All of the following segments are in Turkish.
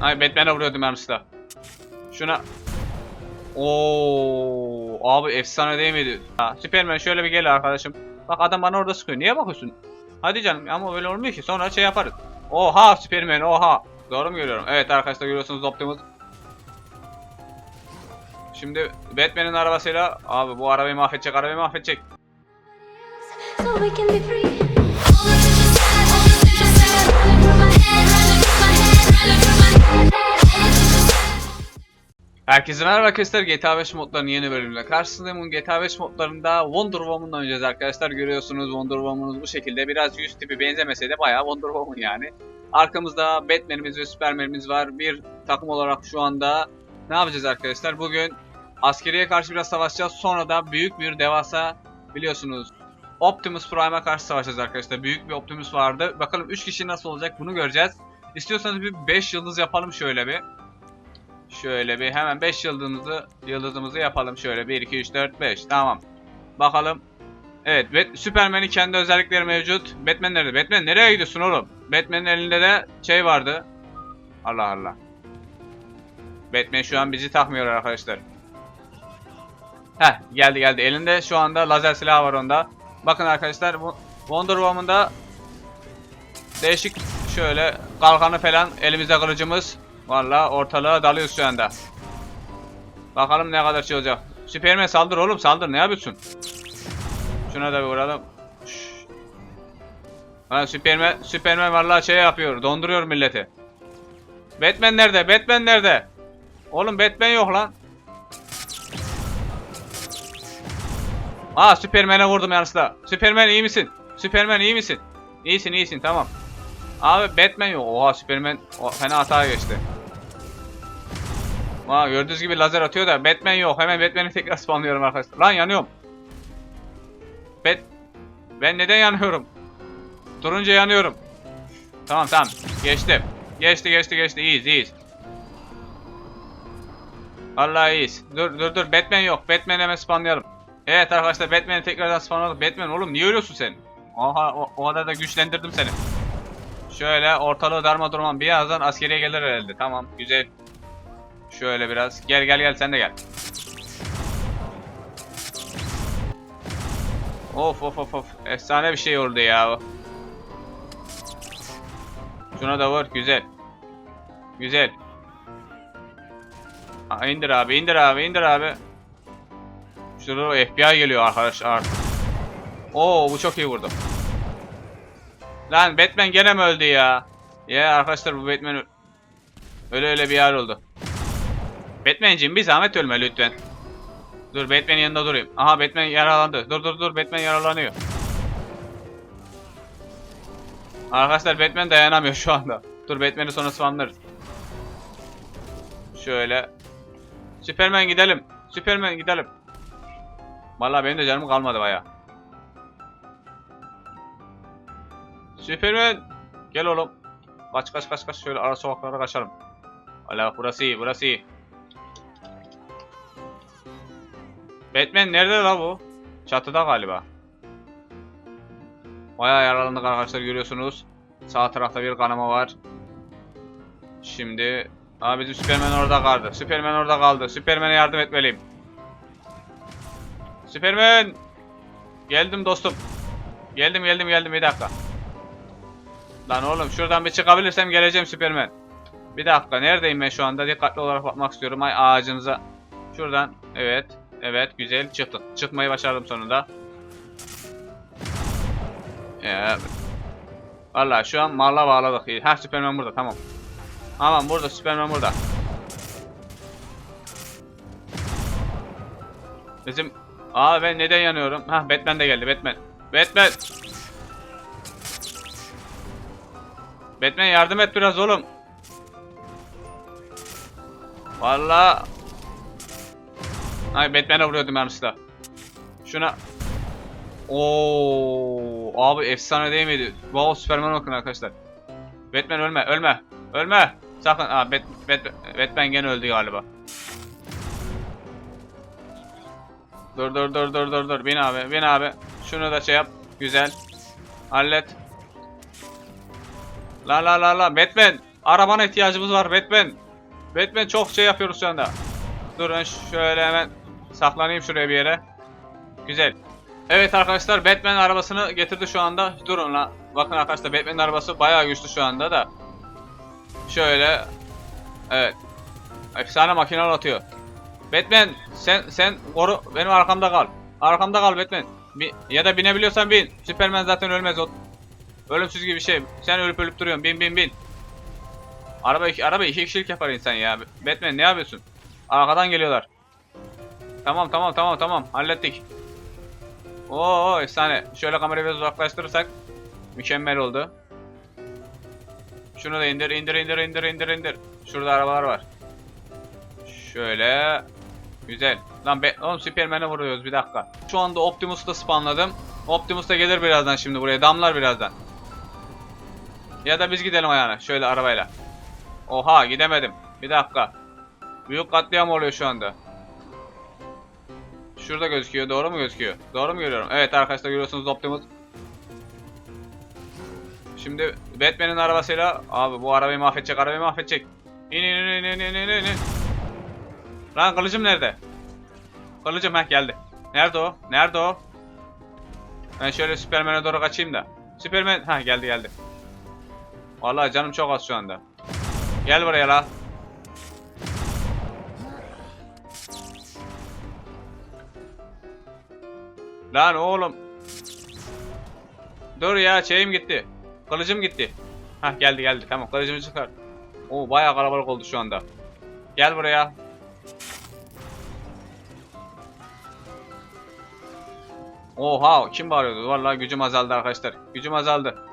Ay Batman'e vuruyordum yanlışlıkla. Şuna. Oo abi efsane değil miydi? Ha, Superman şöyle bir gel arkadaşım. Bak adam bana orada sıkıyor. Niye bakıyorsun? Hadi canım ama böyle olmuyor ki. Sonra şey yaparız. Oha Superman oha. Doğru mu görüyorum? Evet arkadaşlar görüyorsunuz Optimus. Şimdi Batman'in arabasıyla abi bu arabayı mahvedecek arabayı mahvedecek. so we can be free. Herkese merhaba arkadaşlar GTA 5 modlarının yeni bölümüyle karşınızdayım. Bugün GTA 5 modlarında Wonder Woman'la oynayacağız arkadaşlar. Görüyorsunuz Wonder Woman'ımız bu şekilde. Biraz yüz tipi benzemese de bayağı Wonder Woman yani. Arkamızda Batman'imiz ve Superman'imiz var. Bir takım olarak şu anda ne yapacağız arkadaşlar? Bugün askeriye karşı biraz savaşacağız. Sonra da büyük bir devasa biliyorsunuz Optimus Prime'a karşı savaşacağız arkadaşlar. Büyük bir Optimus vardı. Bakalım 3 kişi nasıl olacak bunu göreceğiz. İstiyorsanız bir 5 yıldız yapalım şöyle bir. Şöyle bir hemen 5 yıldızımızı yıldızımızı yapalım şöyle 1 2 3 4 5 tamam. Bakalım. Evet, Superman'in kendi özellikleri mevcut. Batman nerede? Batman nereye gidiyorsun oğlum? Batman'in elinde de şey vardı. Allah Allah. Batman şu an bizi takmıyor arkadaşlar. Heh geldi geldi. Elinde şu anda lazer silahı var onda. Bakın arkadaşlar bu Wonder Woman'da değişik şöyle kalkanı falan elimizde kılıcımız. Valla ortalığa dalıyoruz şu anda. Bakalım ne kadar şey olacak. Süpermen saldır oğlum saldır ne yapıyorsun? Şuna da bir vuralım. Ha Süpermen, Süpermen vallahi şey yapıyor donduruyor milleti. Batman nerede? Batman nerede? Oğlum Batman yok lan. Aa Süpermen'e vurdum yanlışlıkla. Süpermen iyi misin? Süpermen iyi misin? İyisin iyisin tamam. Abi Batman yok. Oha Superman o, fena hata geçti. Aa gördüğünüz gibi lazer atıyor da Batman yok. Hemen Batman'i tekrar spawnlıyorum arkadaşlar. Lan yanıyorum. Bat ben neden yanıyorum? Durunca yanıyorum. Tamam tamam. Geçti. Geçti geçti geçti. İyiyiz iyiyiz. Allah iyiyiz. Dur dur dur. Batman yok. Batman'i hemen spawnlayalım. Evet arkadaşlar Batman'i tekrardan spawnladık. Batman oğlum niye ölüyorsun sen? Oha o, o kadar da güçlendirdim seni. Şöyle ortalığı darma durman birazdan askeriye gelir herhalde. Tamam güzel. Şöyle biraz. Gel gel gel sen de gel. Of of of of. Efsane bir şey oldu ya. Şuna da vur. Güzel. Güzel. Ha, indir abi indir abi indir abi. Şurada FBI geliyor arkadaşlar. Oo bu çok iyi vurdu. Lan Batman gene mi öldü ya? Ya arkadaşlar bu Batman öyle öyle bir yer oldu. Batman'cim bir zahmet ölme lütfen. Dur Batman'in yanında durayım. Aha Batman yaralandı. Dur dur dur Batman yaralanıyor. Arkadaşlar Batman dayanamıyor şu anda. Dur Batman'i sonra spamlarız. Şöyle. Superman gidelim. Superman gidelim. Vallahi benim de canım kalmadı baya. Superman! Gel oğlum. Kaç kaç kaç kaç şöyle ara sokaklara kaçalım. Hala burası iyi burası iyi. Batman nerede la bu? Çatıda galiba. Bayağı yaralandık arkadaşlar görüyorsunuz. Sağ tarafta bir kanama var. Şimdi Aa bizim Superman orada kaldı. Superman orada kaldı. Superman'e yardım etmeliyim. Superman! Geldim dostum. Geldim geldim geldim bir dakika. Lan oğlum şuradan bir çıkabilirsem geleceğim Superman. Bir dakika neredeyim ben şu anda? Dikkatli olarak bakmak istiyorum. Ay ağacınıza. Şuradan evet. Evet güzel çıktık. Çıkmayı başardım sonunda. Ya. Valla şu an malla bağladık. Ha Superman burada tamam. Tamam burada Superman burada. Bizim Aa ben neden yanıyorum? Ha Batman de geldi Batman. Batman. Batman yardım et biraz oğlum. Valla. Ay Batman'e vuruyordum yanlışlıkla. Şuna. Oo, abi efsane değil miydi? Wow Superman bakın arkadaşlar. Batman ölme, ölme, ölme. Sakın. Aa, Bat, Bat, Batman gene öldü galiba. Dur dur dur dur dur dur. Bin abi, bin abi. Şunu da şey yap. Güzel. Hallet. La la la la Batman. arabana ihtiyacımız var Batman. Batman çok şey yapıyoruz şu anda. Durun şöyle hemen saklanayım şuraya bir yere. Güzel. Evet arkadaşlar Batman arabasını getirdi şu anda. Durun la. Bakın arkadaşlar Batman'in arabası bayağı güçlü şu anda da. Şöyle. Evet. Efsane makineler atıyor. Batman sen sen koru benim arkamda kal. Arkamda kal Batman. Bi- ya da binebiliyorsan bin. Superman zaten ölmez o. Ölümsüz gibi bir şey. Sen ölüp ölüp duruyorsun. Bin bin bin. Araba iki, araba iki kişilik yapar insan ya. Batman ne yapıyorsun? Arkadan geliyorlar. Tamam tamam tamam tamam hallettik. Oo efsane. Şöyle kamerayı biraz uzaklaştırırsak mükemmel oldu. Şunu da indir indir indir indir indir indir. Şurada arabalar var. Şöyle. Güzel. Lan be oğlum Superman'e vuruyoruz bir dakika. Şu anda Optimus'ta spawnladım. Optimus da gelir birazdan şimdi buraya. Damlar birazdan. Ya da biz gidelim ayağına. Şöyle arabayla. Oha gidemedim. Bir dakika. Büyük katliam oluyor şu anda. Şurada gözüküyor. Doğru mu gözüküyor? Doğru mu görüyorum? Evet arkadaşlar görüyorsunuz Optimus. Şimdi Batman'in arabasıyla abi bu arabayı mahvedecek, arabayı mahvedecek. İn in in in in in in. Lan kılıcım nerede? Kılıcım ha geldi. Nerede o? Nerede o? Ben şöyle Superman'e doğru kaçayım da. Superman ha geldi geldi. Vallahi canım çok az şu anda. Gel buraya la. Lan oğlum. Dur ya şeyim gitti. Kılıcım gitti. Hah geldi geldi tamam kılıcımı çıkar. Oo bayağı kalabalık oldu şu anda. Gel buraya. Oha kim bağırıyordu? Vallahi gücüm azaldı arkadaşlar. Gücüm azaldı.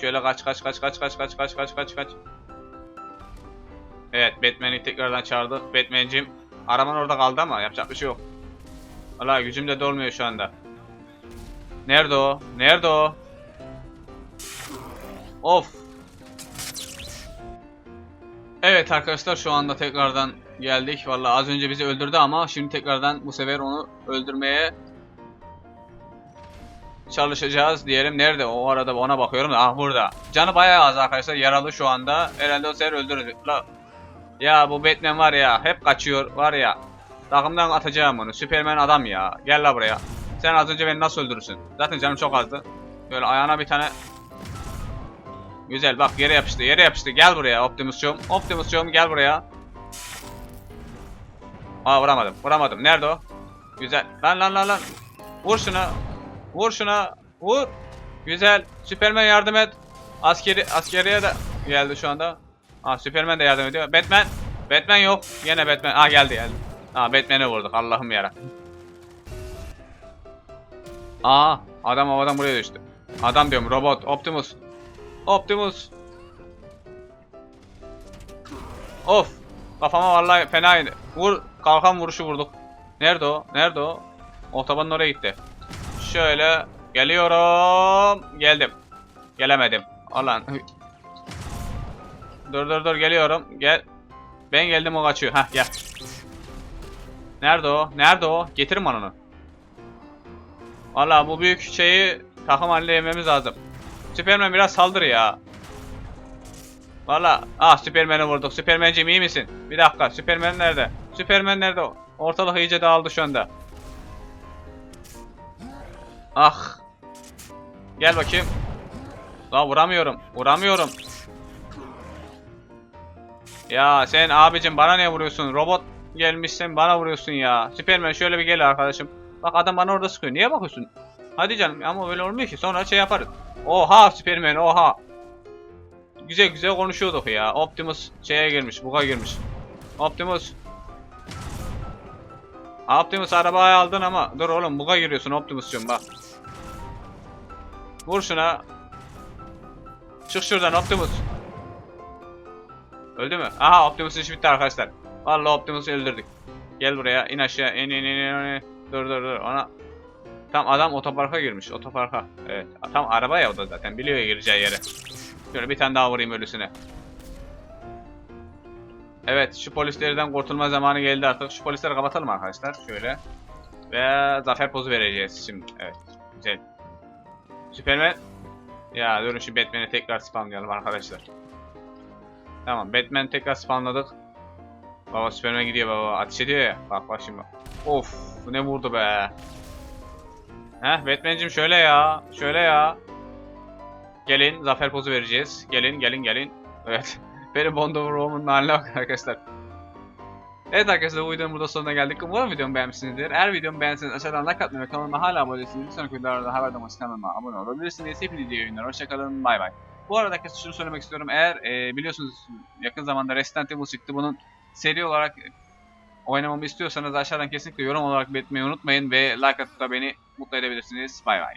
Şöyle kaç kaç kaç kaç kaç kaç kaç kaç kaç kaç. Evet Batman'i tekrardan çağırdık. Batman'cim araban orada kaldı ama yapacak bir şey yok. Vallahi gücüm de dolmuyor şu anda. Nerede o? Nerede o? Of. Evet arkadaşlar şu anda tekrardan geldik. Vallahi az önce bizi öldürdü ama şimdi tekrardan bu sefer onu öldürmeye çalışacağız diyelim. Nerede? O arada ona bakıyorum da. Ah burada. Canı bayağı az arkadaşlar. Yaralı şu anda. Herhalde o sefer öldürürüz. La. Ya bu Batman var ya. Hep kaçıyor. Var ya. Takımdan atacağım onu. Superman adam ya. Gel la buraya. Sen az önce beni nasıl öldürürsün? Zaten canım çok azdı. Böyle ayağına bir tane Güzel bak yere yapıştı yere yapıştı gel buraya Optimus'cum Optimus'cum gel buraya Aa vuramadım vuramadım nerede o Güzel lan lan lan lan Vur şuna Vur şuna vur Güzel Superman yardım et Askeri askeriye de geldi şu anda Aa Superman de yardım ediyor Batman Batman yok yine Batman Aa geldi geldi Aa Batman'e vurduk Allah'ım yarabbim Aa adam havadan buraya düştü Adam diyorum robot Optimus Optimus. Of. Kafama vallahi fena indi. Vur. Kalkan vuruşu vurduk. Nerede o? Nerede o? Otobanın oraya gitti. Şöyle. Geliyorum. Geldim. Gelemedim. Alan. Dur dur dur geliyorum. Gel. Ben geldim o kaçıyor. Hah gel. Nerede o? Nerede o? Getirin bana onu. Valla bu büyük şeyi takım halinde yememiz lazım. Superman biraz saldır ya. Valla ah Superman'i vurduk. Superman'cim iyi misin? Bir dakika Superman nerede? Superman nerede? Ortalık iyice dağıldı şu anda. Ah. Gel bakayım. La vuramıyorum. Vuramıyorum. Ya sen abicim bana ne vuruyorsun? Robot gelmişsin bana vuruyorsun ya. Superman şöyle bir gel arkadaşım. Bak adam bana orada sıkıyor. Niye bakıyorsun? Hadi canım ama böyle olmuyor ki. Sonra şey yaparız. Oha Superman oha. Güzel güzel konuşuyorduk ya. Optimus şeye girmiş, buga girmiş. Optimus. Optimus arabayı aldın ama dur oğlum buga giriyorsun Optimus'cum bak. Vur şuna. Çık şuradan Optimus. Öldü mü? Aha Optimus'un işi bitti arkadaşlar. Vallahi Optimus'u öldürdük. Gel buraya in aşağı in in in in. Dur dur dur ona Tam adam otoparka girmiş. Otoparka. Evet. Tam araba ya o da zaten. Biliyor ya gireceği yere. Şöyle bir tane daha vurayım ölüsüne. Evet. Şu polislerden kurtulma zamanı geldi artık. Şu polisleri kapatalım arkadaşlar. Şöyle. Ve zafer pozu vereceğiz şimdi. Evet. Güzel. Superman. Ya durun şu Batman'i tekrar spamlayalım arkadaşlar. Tamam Batman'i tekrar spamladık. Baba Superman gidiyor baba. Ateş ediyor ya. Bak bak şimdi. Of ne vurdu be. Heh Batman'cim şöyle ya. Şöyle ya. Gelin zafer pozu vereceğiz. Gelin gelin gelin. Evet. Benim Wonder Woman'ın haline bakın arkadaşlar. Evet arkadaşlar bu videonun burada sonuna geldik. Umarım videomu beğenmişsinizdir. Eğer videomu beğenseniz aşağıdan like atmayı ve kanalıma hala abone değilseniz bir sonraki videolarda haberdar olmak kanalıma abone olabilirsiniz. Hepinize iyi oyunlar. Hoşçakalın. Bay bay. Bu arada arkadaşlar şunu söylemek istiyorum. Eğer e, biliyorsunuz yakın zamanda Resident Evil çıktı. Bunun seri olarak oynamamı istiyorsanız aşağıdan kesinlikle yorum olarak belirtmeyi unutmayın ve like atıp da beni mutlu edebilirsiniz. Bay bay.